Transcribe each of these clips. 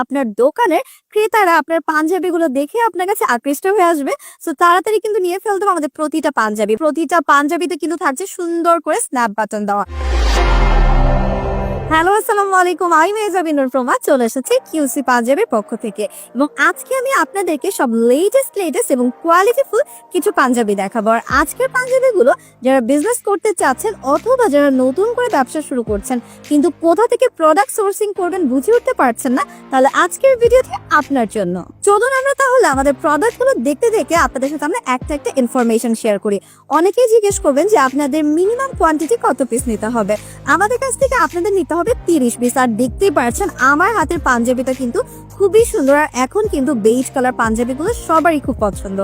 আপনার দোকানের ক্রেতারা আপনার পাঞ্জাবিগুলো দেখে আপনার কাছে আকৃষ্ট হয়ে আসবে। তো তাড়াতাড়ি কিন্তু নিয়ে ফেলতে হবে আমাদের প্রতিটা পাঞ্জাবি। প্রতিটা পাঞ্জাবিতে কিন্তু থাকছে সুন্দর করে স্ন্যাপ বাটন দেওয়া। হ্যালো, আসসালামু আলাইকুম। আমি মেজাবিন প্রমা, চলে এসেছি কিউসি পাঞ্জাবির পক্ষ থেকে। এবং আজকে আমি আপনাদেরকে সব লেটেস্ট লেটেস্ট এবং কোয়ালিটিফুল কিছু পাঞ্জাবি দেখাবো। আর আজকের পাঞ্জাবিগুলো যারা বিজনেস করতে চাচ্ছেন অথবা যারা নতুন করে ব্যবসা শুরু করছেন, কিন্তু কোথা থেকে প্রোডাক্ট সোর্সিং করবেন বুঝে উঠতে পারছেন না, তাহলে আজকের ভিডিওটি আপনার জন্য। চলুন আমরা তাহলে আমাদের প্রোডাক্টগুলো দেখতে দেখে আপনাদের সাথে আমরা একটা একটা ইনফরমেশন শেয়ার করি। অনেকেই জিজ্ঞেস করবেন যে আপনাদের মিনিমাম কোয়ান্টিটি কত পিস নিতে হবে? আমাদের কাছ থেকে আপনাদের নিতে হবে তিরিশ পিস। আর দেখতেই পারছেন আমার হাতের পাঞ্জাবিটা কিন্তু খুবই সুন্দর। আর এখন কিন্তু বেইজ কালার পাঞ্জাবিগুলো সবারই খুব পছন্দ।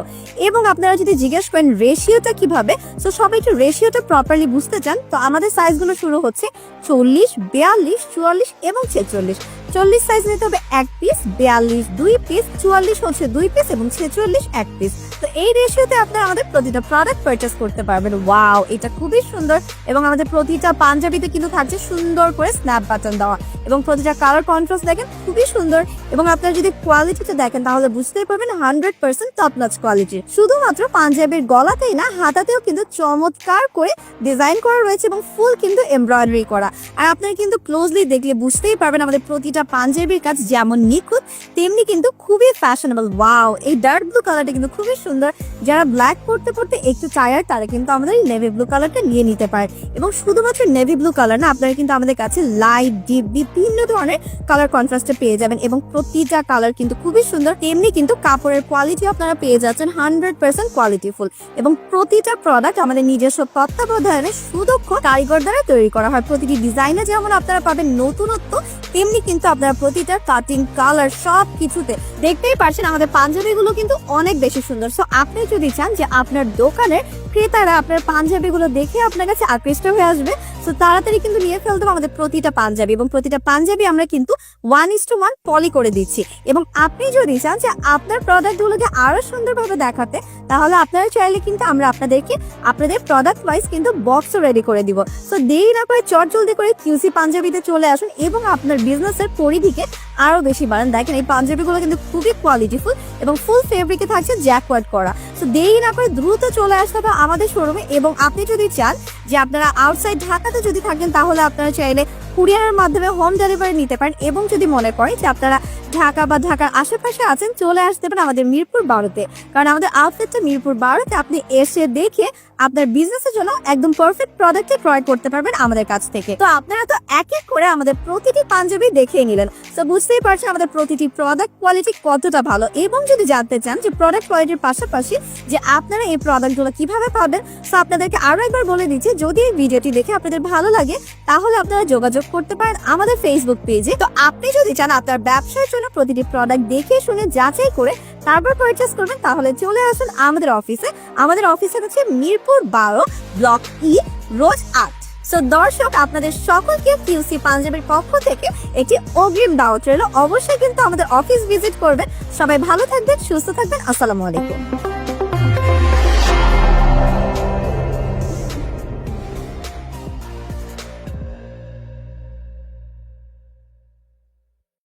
এবং আপনারা যদি জিজ্ঞেস করেন রেশিওটা কীভাবে তো সবাই একটু রেশিওটা প্রপারলি বুঝতে চান, তো আমাদের সাইজগুলো শুরু হচ্ছে চল্লিশ, বিয়াল্লিশ, চুয়াল্লিশ এবং ছেচল্লিশ। চল্লিশ সাইজ নিতে হবে এক পিস বিয়াল্লিশ দুই পিস চুয়াল্লিশ হচ্ছে দুই পিস এবং ছেচল্লিশ এক পিস তো এই রেশিওতে আপনারা আমাদের প্রতিটা প্রোডাক্ট পারচেস করতে পারবেন। ওয়াও এটা খুবই সুন্দর এবং আমাদের প্রতিটা পাঞ্জাবিতে কিন্তু থাকছে সুন্দর করে স্ন্যাপ বাটন দেওয়া এবং প্রতিটা কালার কন্ট্রাস্ট দেখেন খুবই সুন্দর এবং আপনারা যদি কোয়ালিটিটা দেখেন তাহলে বুঝতেই পারবেন hundred percent top notch quality শুধুমাত্র পাঞ্জাবির গলাতেই না, হাতাতেও কিন্তু চমৎকার করে ডিজাইন করা রয়েছে এবং ফুল কিন্তু এমব্রয়ডারি করা। আর আপনারা কিন্তু ক্লোজলি দেখলে বুঝতেই পারবেন আমাদের প্রতিটা পাঞ্জাবির কাজ যেমন নিখুঁত, তেমনি কিন্তু খুবই ফ্যাশনেবল ওয়াও এই ডার্ক ব্লু কালারটা কিন্তু খুবই সুন্দর। যারা ব্ল্যাক পড়তে পড়তে একটু টায়ার তারা কিন্তু আমাদের নেভি ব্লু কালারটা নিয়ে নিতে পারে। এবং শুধুমাত্র নেভি ব্লু কালার না, আপনারা কিন্তু আমাদের কাছে লাইট ডিপ বিভিন্ন ধরনের কালার কন্ট্রাস্টে পেয়ে যাবেন এবং প্রতিটা কালার কিন্তু খুবই সুন্দর। তেমনি কিন্তু কাপড়ের কোয়ালিটি আপনারা পেয়ে যাচ্ছেন হান্ড্রেড পার্সেন্ট কোয়ালিটিফুল এবং প্রতিটা প্রোডাক্ট আমাদের নিজস্ব তত্ত্বাবধানে সুদক্ষ কারিগর দ্বারা তৈরি করা হয়। প্রতিটি ডিজাইনে যেমন আপনারা পাবেন নতুনত্ব তেমনি কিন্তু আপনারা প্রতিটা কাটিং কালার সব কিছুতে দেখতেই পারছেন আমাদের পাঞ্জাবিগুলো কিন্তু অনেক বেশি সুন্দর। সো আপনি যদি চান যে আপনার দোকানের ক্রেতারা আপনার পাঞ্জাবিগুলো দেখে আপনার কাছে আকৃষ্ট হয়ে আসবে। সো তাড়াতাড়ি কিন্তু নিয়ে ফেলতে হবে আমাদের প্রতিটা পাঞ্জাবি এবং প্রতিটা পাঞ্জাবি আমরা কিন্তু one is to one poly করে দিচ্ছি। এবং আপনি যদি চান যে আপনার প্রোডাক্টগুলোকে আরও সুন্দরভাবে দেখাতে, তাহলে আপনারা চাইলে কিন্তু আমরা আপনাদেরকে আপনাদের প্রোডাক্ট ওয়াইজ কিন্তু বক্সও রেডি করে দিব। সো দেরি না করে চট জলদি করে কিউসি পাঞ্জাবিতে চলে আসুন এবং আপনার বিজনেসের পরিধিকে আরও বেশি বাড়ান। দেখেন এই পাঞ্জাবিগুলো কিন্তু খুবই কোয়ালিটিফুল এবং ফুল ফেব্রিকে থাকছে জ্যাকওয়ার্ড করা। দেরি না করে দ্রুত চলে আসতে হবে আমাদের শোরুমে এবং আপনি যদি চান যে আপনারা আউটসাইড ঢাকাতে যদি থাকেন তাহলে আপনারা চাইলে কুরিয়ারের মাধ্যমে হোম ডেলিভারি নিতে পারেন এবং যদি মনে করেন যে আপনারা ঢাকা বা ঢাকার আশেপাশে আছেন, চলে আসতে পারেন আমাদের মিরপুর বারোতে। কারণ আমাদের আউটলেটটা মিরপুর বারোতে। আপনি এসে দেখে আপনার বিজনেসের জন্য একদম পারফেক্ট প্রোডাক্টে ক্রয় করতে পারবেন আমাদের কাছ থেকে। তো আপনারা তো এক এক করে আমাদের প্রতিটি পাঞ্জাবি দেখিয়ে নিলেন। তো বুঝতেই পারছেন আমাদের প্রতিটি প্রোডাক্ট কোয়ালিটি কতটা ভালো। এবং যদি জানতে চান যে প্রোডাক্ট কোয়ালিটির পাশাপাশি যে আপনারা এই প্রোডাক্টগুলো কীভাবে পাবেন, তো আপনাদেরকে আরও একবার বলে দিচ্ছি, যদি এই ভিডিওটি দেখে আপনাদের ভালো লাগে, তাহলে আপনারা যোগাযোগ করতে পারেন আমাদের ফেসবুক পেজে তো আপনি যদি চান আপনার ব্যবসার জন্য প্রতিটি প্রোডাক্ট দেখে, শুনে, যাচাই করে তারপর পারচেস করবেন, তাহলে চলে আসুন আমাদের অফিসে আমাদের অফিসে হচ্ছে মিরপুর বারো ব্লক ই রোজ আট। সো দর্শক, আপনাদের সকলকে কিউসি পাঞ্জাবের পক্ষ থেকে একটি অগ্রিম দাওয়াত রইল। অবশ্যই কিন্তু আমাদের অফিস ভিজিট করবেন। সবাই ভালো থাকবেন, সুস্থ থাকবেন। আসসালামু আলাইকুম।